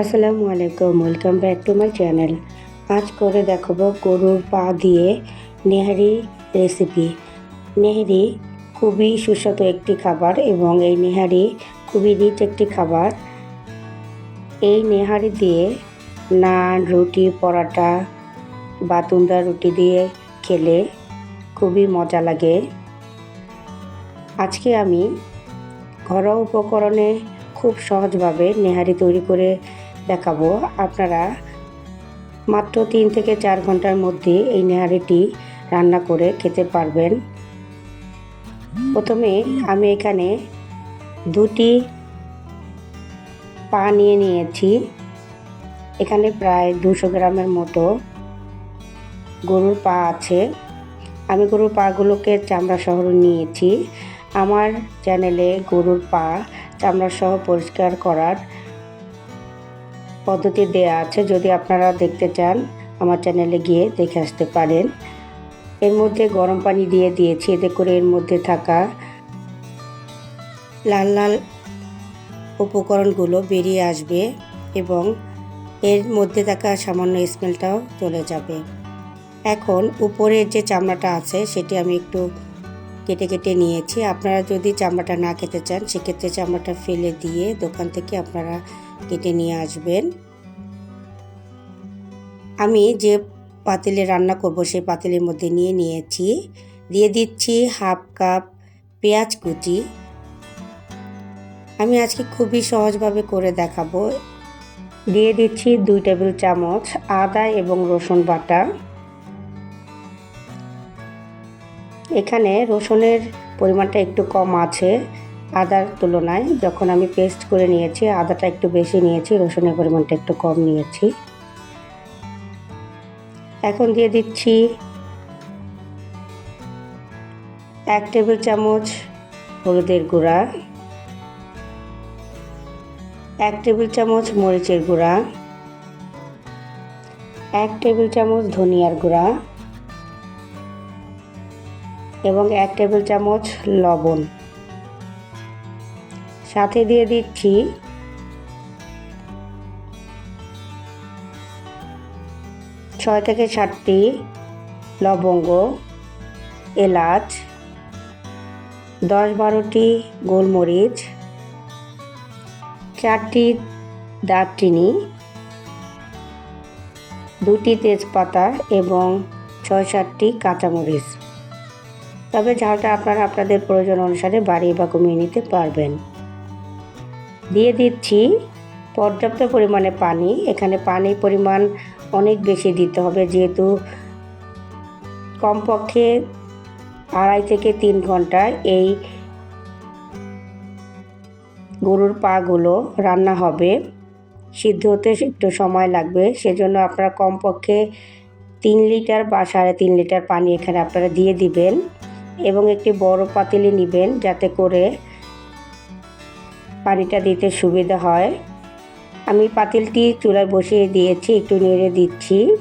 আসসালামু আলাইকুম welcome back to my channel আজ করে দেখাবো গরুর পা দিয়ে নেহারি রেসিপি নেহারি খুবই সুস্বাদু একটি খাবার এবং এই নেহারি খুবই রিচ একটি খাবার। এই নেহারি দিয়ে নান, রুটি, পরাটা বা তুন্দা রুটি দিয়ে খেলে খুবই মজা লাগে। আজকে আমি ঘরোয়া উপকরণে খুব সহজভাবে নেহারি তৈরি করে দেখাবো। আপনারা মাত্র তিন থেকে চার ঘণ্টার মধ্যে এই নেহারিটি রান্না করে খেতে পারবেন। প্রথমে আমি এখানে দুটি পা নিয়ে নিয়েছি। এখানে প্রায় দুশো গ্রামের মতো গরুর পা আছে। আমি গরুর পাগুলোকে চামড়া শহর নিয়েছি। আমার চ্যানেলে গরুর পা চামড়া সহ পরিষ্কার করার পদ্ধতি দেয়া আছে, যদি আপনারা দেখতে চান, আমার চ্যানেলে গিয়ে দেখে আসতে পারেন। এর মধ্যে গরম পানি দিয়ে দিয়েছি, এতে করে এর মধ্যে থাকা লাল লাল উপকরণগুলো বেরিয়ে আসবে এবং এর মধ্যে থাকা সামান্য স্মেলটাও চলে যাবে। এখন উপরের যে চামড়াটা আছে, সেটি আমি একটু কেটে কেটে নিয়েছি। আপনারা যদি চামড়াটা না খেতে চান, সেক্ষেত্রে চামড়াটা ফেলে দিয়ে দোকান থেকে আপনারা কেটে নিয়ে আসবেন। আমি যে পাতিলে রান্না করব, সেই পাতিলের মধ্যে নিয়ে নিয়েছি। দিয়ে দিচ্ছি হাফ কাপ পেঁয়াজ কুচি। আমি আজকে খুবই সহজভাবে করে দেখাবো। দিয়ে দিচ্ছি দুই টেবিল চামচ আদা এবং রসুন বাটা। এখানে রসুনের পরিমাণটা একটু কম আছে আদার তুলনায়। যখন আমি পেস্ট করে নিয়েছি, আদাটা একটু বেশি নিয়েছি, রসুনের পরিমাণটা একটু কম নিয়েছি। এখন দিয়ে দিচ্ছি এক টেবিল চামচ হলুদের গুঁড়া, এক টেবিল চামচ মরিচের গুঁড়া, এক টেবিল চামচ ধনিয়ার গুঁড়া এবং এক টেবিল চামচ লবণ। সাথে দিয়ে দিচ্ছি ছয় থেকে সাতটি লবঙ্গ, এলাচ, দশ বারোটি গোলমরিচ, চারটি দারচিনি, দুটি তেজপাতা এবং ছয় সাতটি কাঁচামরিচ। তবে ঝালটা আপনারা আপনাদের প্রয়োজন অনুসারে বাড়িয়ে বা কমিয়ে নিতে পারবেন। দিয়ে দিচ্ছি পর্যাপ্ত পরিমাণে পানি। এখানে পানির পরিমাণ অনেক বেশি দিতে হবে, যেহেতু কমপক্ষে আড়াই থেকে তিন ঘণ্টা এই গরুর পাগুলো রান্না হবে। সিদ্ধ হতে একটু সময় লাগবে, সেজন্য আপনারা কমপক্ষে তিন লিটার বা সাড়ে তিন লিটার পানি এখানে আপনারা দিয়ে দিবেন। এবং একটি বড় পাতিলে নেবেন যাতে করে পানিটা দিতে সুবিধা হয়। আমি পাতিলটি চুলায় বসিয়ে দিয়েছি, একটু নেড়ে দিচ্ছি।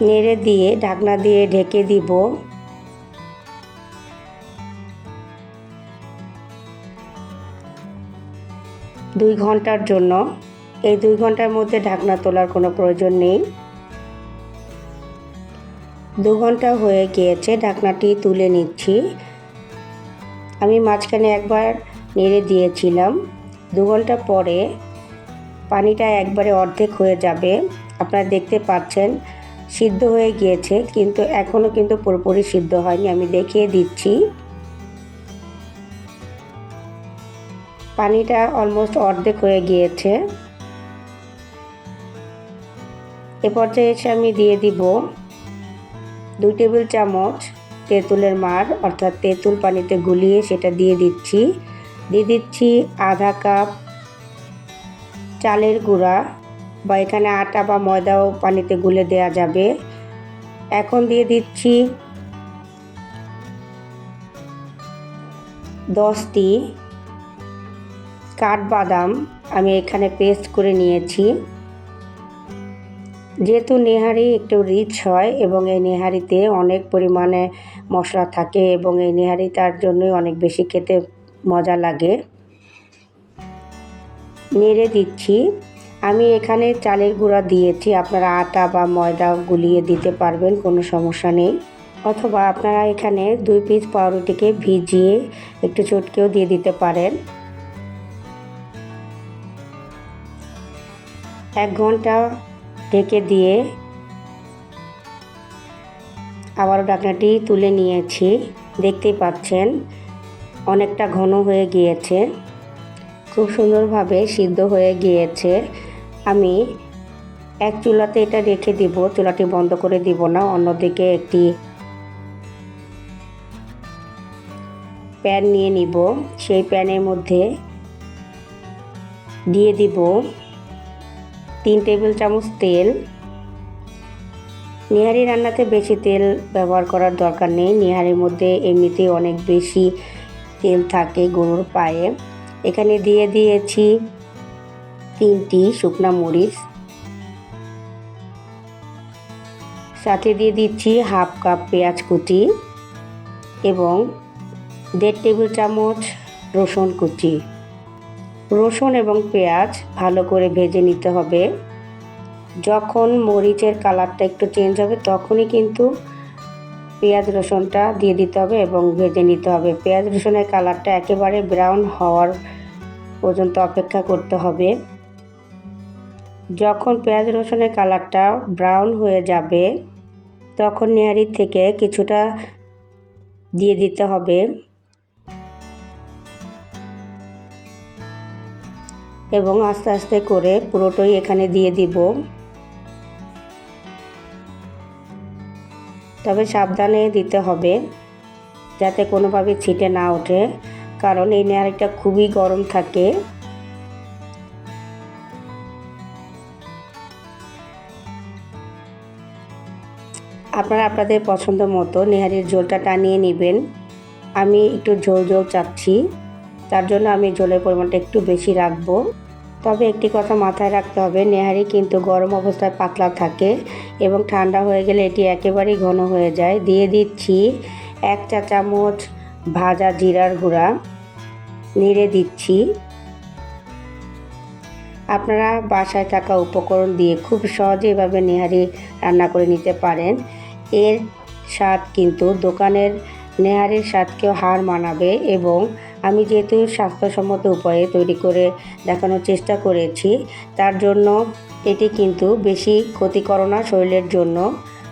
নেড়ে দিয়ে ঢাকনা দিয়ে ঢেকে দিব। দুই ঘণ্টার জন্য। এই দুই ঘণ্টার মধ্যে ঢাকনা তোলার কোনো প্রয়োজন নেই। দু ঘণ্টা হয়ে গিয়েছে, ঢাকনাটি তুলে নিচ্ছি। আমি মাঝখানে একবার নেড়ে দিয়েছিলাম। দু ঘণ্টা পরে পানিটা একবারে অর্ধেক হয়ে যাবে। আপনারা দেখতে পাচ্ছেন, সিদ্ধ হয়ে গিয়েছে, কিন্তু এখনও কিন্তু পুরোপুরি সিদ্ধ হয়নি। আমি দেখিয়ে দিচ্ছি। পানিটা অলমোস্ট অর্ধেক হয়ে গিয়েছে। এ পর্যায়ে এসে আমি দিয়ে দিব দুই টেবিল চামচ তেঁতুলের মার অর্থাৎ তেঁতুল পানিতে গুলিয়ে সেটা দিয়ে দিচ্ছি। দিয়ে দিচ্ছি আধা কাপ চালের গুঁড়া বা এখানে আটা বা ময়দাও পানিতে গুলে দেয়া যাবে। এখন দিয়ে দিচ্ছি দশটি কাঠবাদাম। আমি এখানে পেস্ট করে নিয়েছি। যেহেতু নেহারি একটু রিচ হয় এবং এই নেহারিতে অনেক পরিমাণে মশলা থাকে এবং এই নেহারি তার জন্যই অনেক বেশি খেতে মজা লাগে। নেড়ে দিচ্ছি। আমি এখানে চালের গুঁড়া দিয়েছি। আপনারা আটা বা ময়দা গুলিয়ে দিতে পারবেন, কোনো সমস্যা নেই। অথবা আপনারা এখানে দুই পিস পাউরুটিকে ভিজিয়ে একটু চটকেও দিয়ে দিতে পারেন। এক ঘণ্টা ঢেকে দিয়ে আবারও ডাকনাটি তুলে নিয়েছি। দেখতেই পাচ্ছেন, অনেকটা ঘন হয়ে গিয়েছে। খুব সুন্দরভাবে সিদ্ধ হয়ে গিয়েছে। আমি এক চুলাতে এটা রেখে দিব, চুলাটি বন্ধ করে দিব না, অন্যদিকে একটি প্যান নিয়ে নিব। সেই প্যানের মধ্যে দিয়ে দিব তিন টেবিল চামচ তেল। নিহারি রান্নাতে বেশি তেল ব্যবহার করার দরকার নেই। নিহারির মধ্যে এমনিতেই অনেক বেশি তেল থাকে গরুর পায়ে। এখানে দিয়ে দিয়েছি তিনটি শুকনা মরিচ। সাথে দিয়ে দিচ্ছি হাফ কাপ পেঁয়াজ কুচি এবং দেড় টেবিল চামচ রসুন কুচি। রসুন এবং পেঁয়াজ ভালো করে ভেজে নিতে হবে। যখন মরিচের কালারটা একটু চেঞ্জ হবে, তখনই কিন্তু পেঁয়াজ রসুনটা দিয়ে দিতে হবে এবং ভেজে নিতে হবে। পেঁয়াজ রসুনের কালারটা একেবারে ব্রাউন হওয়ার পর্যন্ত অপেক্ষা করতে হবে। যখন পেঁয়াজ রসুনের কালারটা ব্রাউন হয়ে যাবে, তখন নেহারির থেকে কিছুটা দিয়ে দিতে হবে। এবং আস্তে আস্তে করে পুরোটাই এখানে দিয়ে দিব। তবে সাবধানে দিতে হবে, যাতে কোনোভাবে ছিটে না ওঠে, কারণ এই নেহারিটা খুবই গরম থাকে। আপনারা আপনাদের পছন্দ মতো নেহারির ঝোলটা টানিয়ে নেবেন। আমি একটু ঝোল ঝোল চাচ্ছি, তার জন্য আমি ঝোলের পরিমাণটা একটু বেশি রাখব। তবে একটি কথা মাথায় রাখতে হবে, নেহারি কিন্তু গরম অবস্থায় পাতলা থাকে এবং ঠান্ডা হয়ে গেলে এটি একেবারেই ঘন হয়ে যায়। দিয়ে দিচ্ছি এক চা চামচ ভাজা জিরার গুঁড়া, নেড়ে দিচ্ছি। আপনারা বাসায় থাকা উপকরণ দিয়ে খুব সহজে এভাবে নেহারি রান্না করে নিতে পারেন। এর স্বাদ কিন্তু দোকানের নেহারির স্বাদকেও হার মানাবে এবং আমি যেহেতু স্বাস্থ্যসম্মত উপায়ে তৈরি করে দেখানোর চেষ্টা করেছি, তার জন্য এটি কিন্তু বেশি ক্ষতিকর না শরীরের জন্য।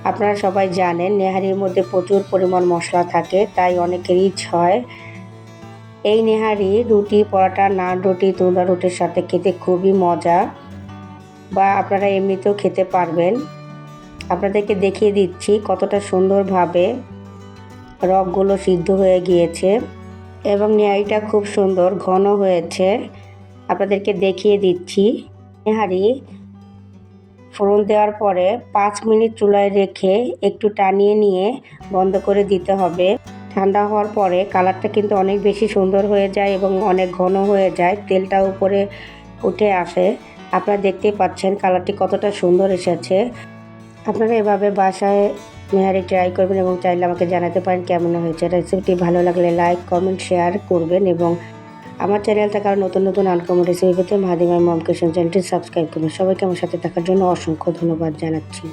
আপনারা সবাই জানেন, নেহারির মধ্যে প্রচুর পরিমাণ মশলা থাকে, তাই অনেক রিচ হয়। এই নেহারি রুটি, পরোটা, নান রুটি তুলা রুটির সাথে খেতে খুবই মজা। বা আপনারা এমনিতেও খেতে পারবেন। আপনাদেরকে দেখিয়ে দিচ্ছি কতটা সুন্দরভাবে রগগুলো সিদ্ধ হয়ে গিয়েছে। এবং নেহারিটা খুব সুন্দর, ঘন হয়েছে। আপনাদেরকে দেখিয়ে দিচ্ছি। নেহারি ফোড়ন দেওয়ার পরে পাঁচ মিনিট চুলায় রেখে একটু টানিয়ে নিয়ে বন্ধ করে দিতে হবে। ঠান্ডা হওয়ার পরে কালারটা কিন্তু অনেক বেশি সুন্দর হয়ে যায় এবং অনেক ঘন হয়ে যায়। তেলটা উপরে উঠে আসে। আপনারা দেখতেই পাচ্ছেন কালারটি কতটা সুন্দর এসেছে। আপনারা এভাবে বাসায় নেহারি ট্রাই করবেন এবং চাইলে আমাকে জানাতে পারেন কেমন হয়েছে। রেসিপিটি ভালো লাগলে লাইক কমেন্ট শেয়ার করবেন এবং আমার চ্যানেলটা কারও নতুন নতুন আনকমন রেসিপি পেতে মাদিমাই মম কিচেন চ্যানেলটি সাবস্ক্রাইব করুন সবাইকে আমার সাথে থাকার জন্য অসংখ্য ধন্যবাদ জানাচ্ছি।